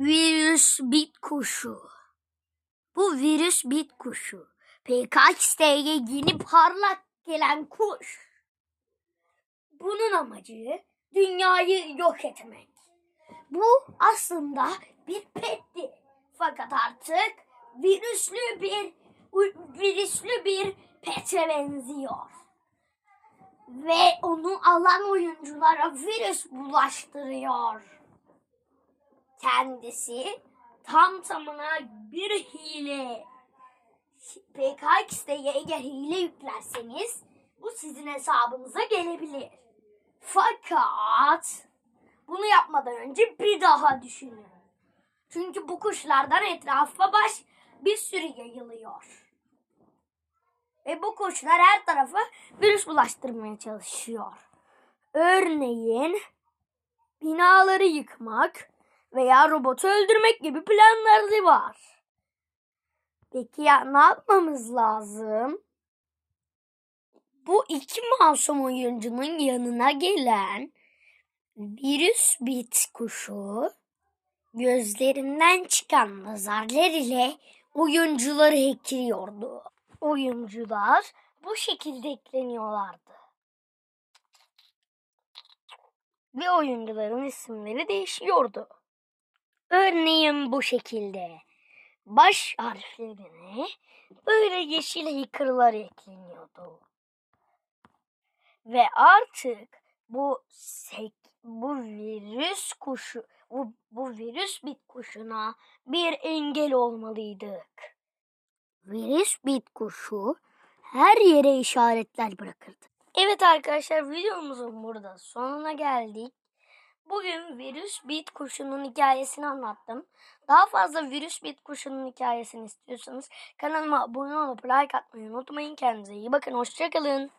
Virüs bit kuşu. Bu virüs bit kuşu. PKX'ye yeni parlak gelen kuş. Bunun amacı dünyayı yok etmek. Bu aslında bir petti. Fakat artık virüslü bir virüslü bir pete benziyor. Ve onu alan oyunculara virüs bulaştırıyor. Kendisi tam tamına bir hile. PKX'de eğer hile yüklerseniz bu sizin hesabınıza gelebilir. Fakat bunu yapmadan önce bir daha düşünün. Çünkü bu kuşlardan etrafa baş bir sürü yayılıyor. Ve bu kuşlar her tarafa virüs bulaştırmaya çalışıyor. Örneğin binaları yıkmak veya robotu öldürmek gibi planları var. Peki ya ne yapmamız lazım? Bu iki masum oyuncunun yanına gelen virüs bit kuşu gözlerinden çıkan nazarlar ile oyuncuları ekliyordu. Oyuncular bu şekilde ekleniyorlardı. Ve oyuncuların isimleri değişiyordu. Örneğin bu şekilde. Baş harflerine böyle yeşil hackerlar ekleniyordu. Ve artık bu sek, bu virüs kuşu bu, bu virüs bit kuşuna bir engel olmalıydık. Virüs bit kuşu her yere işaretler bırakırdı. Evet arkadaşlar videomuzun burada sonuna geldik. Bugün virüs bit kuşunun hikayesini anlattım. Daha fazla virüs bit kuşunun hikayesini istiyorsanız kanalıma abone olup like atmayı unutmayın. Kendinize iyi bakın. Hoşçakalın.